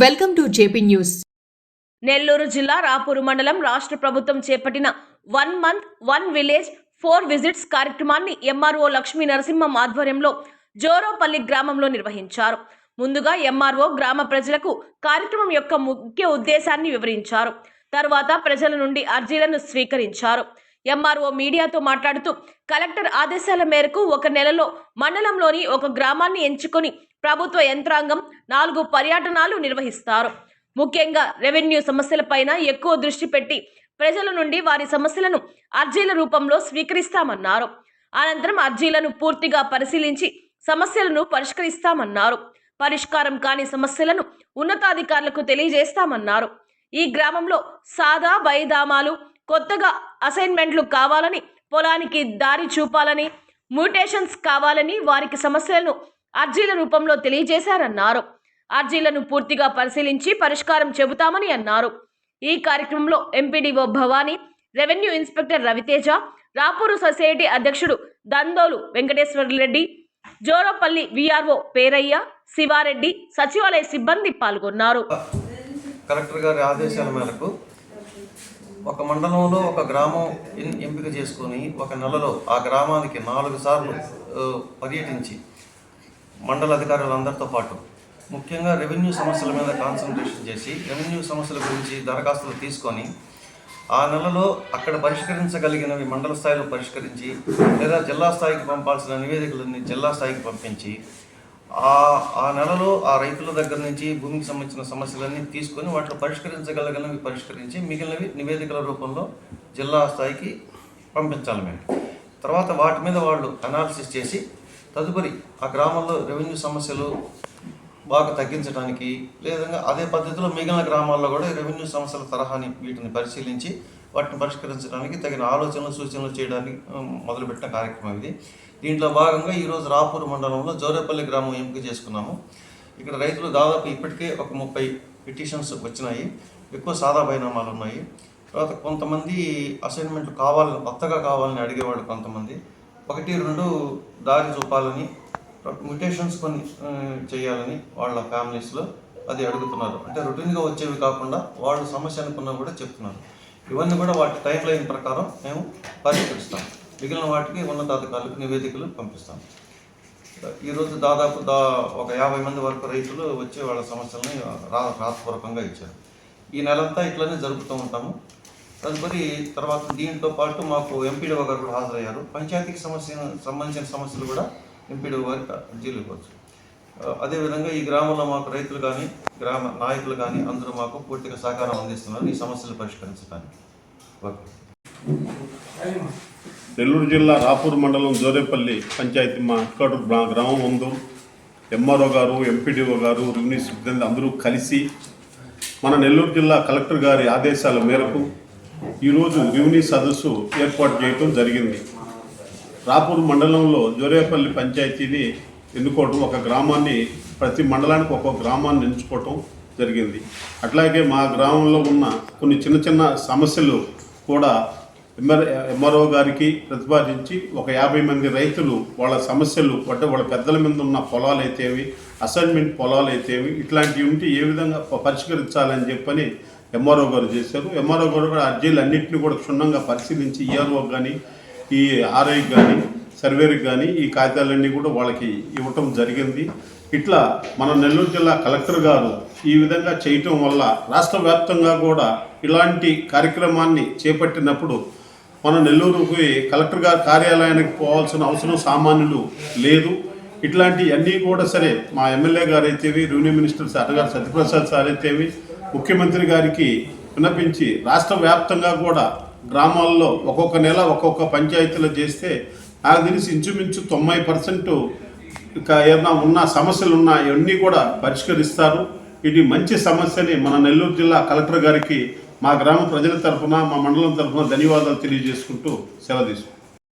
Welcome to JP news. Nellore జిల్లా రాపూరు మండలం రాష్ట్ర ప్రభుత్వం చేపట్టిన one month one village four visits కార్యక్రమాన్ని ఎంఆర్ఓ లక్ష్మీ నరసింహం ఆధ్వర్యంలో జోరోపల్లి గ్రామంలో నిర్వహించారు. ముందుగా ఎంఆర్ఓ గ్రామ ప్రజలకు కార్యక్రమం యొక్క ముఖ్య ఉద్దేశాన్ని వివరించారు. తర్వాత ప్రజల నుండి అర్జీలను స్వీకరించారు. ఎంఆర్ఓ మీడియాతో మాట్లాడుతూ కలెక్టర్ ఆదేశాల మేరకు ఒక నెలలో మండలంలోని ఒక గ్రామాన్ని ఎంచుకొని ప్రభుత్వ యంత్రాంగం నాలుగు పర్యటనాలు నిర్వహిస్తారు. ముఖ్యంగా రెవెన్యూ సమస్యలపైన ఎక్కువ దృష్టి పెట్టి ప్రజల నుండి వారి సమస్యలను అర్జీల రూపంలో స్వీకరిస్తామన్నారు. అనంతరం అర్జీలను పూర్తిగా పరిశీలించి సమస్యలను పరిష్కరిస్తామన్నారు. పరిష్కారం కాని సమస్యలను ఉన్నతాధికారులకు తెలియజేస్తామన్నారు. ఈ గ్రామంలో సాదా బైదామాలు కొత్తగా అసైన్మెంట్లు కావాలని పొలానికి దారి చూపాలని మ్యూటేషన్స్ కావాలని వారికి సమస్యలను అర్జీల రూపంలో తెలియజేశారన్నారు. అర్జీలను పూర్తిగా పరిశీలించి పరిష్కారం చెబుతామని అన్నారు. ఈ కార్యక్రమంలో MPDO Bhavani revenue inspector Raviteja Rapur society అధ్యక్షుడు దందోలు వెంకటేశ్వర రెడ్డి జోరపల్లి విఆర్ఓ పేరయ్య శివారెడ్డి సచివాలయ సిబ్బంది పాల్గొన్నారు. కలెక్టర్ గారి ఆదేశాల మేరకు ఒక మండలంలో ఒక గ్రామం ఎంపిక చేసుకొని ఒక నెలలో ఆ గ్రామానికి నాలుగు సార్లు పర్యటించి మండల అధికారులందరితో పాటు ముఖ్యంగా రెవెన్యూ సమస్యల మీద కాన్సన్ట్రేషన్ చేసి రెవెన్యూ సమస్యల గురించి దరఖాస్తులు తీసుకొని ఆ నెలలో అక్కడ పరిష్కరించగలిగినవి మండల స్థాయిలో పరిష్కరించి లేదా జిల్లా స్థాయికి పంపాల్సిన నివేదికలన్నీ జిల్లా స్థాయికి పంపించి ఆ ఆ నెలలో ఆ రైతుల దగ్గర నుంచి భూమికి సంబంధించిన సమస్యలన్నీ తీసుకొని వాటిలో పరిష్కరించగలిగినవి పరిష్కరించి మిగిలినవి నివేదికల రూపంలో జిల్లా స్థాయికి పంపించాలి మేము. తర్వాత వాటి మీద వాళ్ళు అనాలిసిస్ చేసి తదుపరి ఆ గ్రామంలో రెవెన్యూ సమస్యలు బాగా తగ్గించడానికి లేదంగా అదే పద్ధతిలో మిగిలిన గ్రామాల్లో కూడా రెవెన్యూ సమస్యల తరహాని వీటిని పరిశీలించి వాటిని పరిష్కరించడానికి తగిన ఆలోచనలు సూచనలు చేయడానికి మొదలుపెట్టిన కార్యక్రమం ఇది. దీంట్లో భాగంగా ఈరోజు రాపూర్ మండలంలో జోరేపల్లి గ్రామం ఎంపిక చేసుకున్నాము. ఇక్కడ రైతులు దాదాపు ఇప్పటికే ఒక ముప్పై పిటిషన్స్ వచ్చినాయి. ఎక్కువ సాదా బైనామాలు ఉన్నాయి. తర్వాత కొంతమంది అసైన్మెంట్లు కావాలని కొత్తగా కావాలని అడిగేవాళ్ళు కొంతమంది. ఒకటి రెండు దారి చూపాలని మ్యూటేషన్స్ కొన్ని చేయాలని వాళ్ళ ఫ్యామిలీస్లో అది అడుగుతున్నారు. అంటే రొటీన్గా వచ్చేవి కాకుండా వాళ్ళు సమస్య అనుకున్నా కూడా చెప్తున్నారు. ఇవన్నీ కూడా వాటి టైం లైన్ ప్రకారం మేము పరిష్కరిస్తాం. మిగిలిన వాటికి ఉన్నతాధికారులకు నివేదికలు పంపిస్తాం. ఈరోజు దాదాపు దా ఒక యాభై మంది వరకు రైతులు వచ్చి వాళ్ళ సమస్యలని రా రాతపూర్వకంగా ఇచ్చారు. ఈ నెలంతా ఇట్లనే జరుపుతూ ఉంటాము. తదుపరి తర్వాత దీంతో పాటు మాకు ఎంపీడీఓ గారు కూడా హాజరయ్యారు. పంచాయతీకి సమస్య సంబంధించిన సమస్యలు కూడా ఎంపీడీఓ గారికి జీలుకోవచ్చు అదేవిధంగా ఈ గ్రామంలో మాకు రైతులు కానీ గ్రామ నాయకులు కానీ అందరూ మాకు పూర్తిగా సహకారం అందిస్తున్నారు. ఈ సమస్యలు పరిష్కరించడానికి. నెల్లూరు జిల్లా రాపూర్ మండలం జోరేపల్లి పంచాయతీ మా ఇక్కడ గ్రామం ముందు ఎంఆర్ఓ గారు ఎంపీడీఓ గారు రెవెన్యూ సిబ్బంది అందరూ కలిసి మన నెల్లూరు జిల్లా కలెక్టర్ గారి ఆదేశాల మేరకు ఈరోజు రెవెన్యూ సదస్సు ఏర్పాటు చేయటం జరిగింది. రాపూర్ మండలంలో జోరేపల్లి పంచాయతీని ఎన్నుకోవటం ఒక గ్రామాన్ని ప్రతి మండలానికి ఒక్కొక్క గ్రామాన్ని ఎంచుకోవటం జరిగింది. అట్లాగే మా గ్రామంలో ఉన్న కొన్ని చిన్న చిన్న సమస్యలు కూడా ఎంఆర్ ఎంఆర్ఓ గారికి ప్రతిపాదించి ఒక యాభై మంది రైతులు వాళ్ళ సమస్యలు అంటే వాళ్ళ పెద్దల మీద ఉన్న పొలాలు అయితేవి అసైన్మెంట్ పొలాలు అయితేవి ఇట్లాంటివి ఉంటే ఏ విధంగా పరిష్కరించాలని చెప్పని ఎంఆర్ఓ గారు చేశారు. ఎంఆర్ఓ గారు కూడా అర్జీలు అన్నింటినీ కూడా క్షుణ్ణంగా పరిశీలించి ఈఆర్ఓ కానీ ఈ ఆర్ఐకి కానీ సర్వేకి కానీ ఈ కాగితాలన్నీ కూడా వాళ్ళకి ఇవ్వటం జరిగింది. ఇట్లా మన నెల్లూరు జిల్లా కలెక్టర్ గారు ఈ విధంగా చేయటం వల్ల రాష్ట్ర వ్యాప్తంగా కూడా ఇలాంటి కార్యక్రమాన్ని చేపట్టినప్పుడు మన నెల్లూరుకి కలెక్టర్ గారి కార్యాలయానికి పోవాల్సిన అవసరం సామాన్యులు లేదు. ఇట్లాంటి అన్నీ కూడా సరే మా ఎమ్మెల్యే గారు అయితేవి రెవెన్యూ మినిస్టర్ సార్ గారు సత్యప్రసాద్ సార్ అయితేవి ముఖ్యమంత్రి గారికి విన్నపించి రాష్ట్ర వ్యాప్తంగా కూడా గ్రామాల్లో ఒక్కొక్క నెల ఒక్కొక్క పంచాయతీలో చేస్తే నాకు తెలిసి ఇంచుమించు తొంభై పర్సెంట్ ఇక ఏదైనా ఉన్న సమస్యలు ఉన్నా ఇవన్నీ కూడా పరిష్కరిస్తారు. ఇది మంచి సమస్యని మన నెల్లూరు జిల్లా కలెక్టర్ గారికి మా గ్రామ ప్రజల తరఫున మా మండలం తరఫున ధన్యవాదాలు తెలియజేసుకుంటూ సెలవు తీసుకుంటాం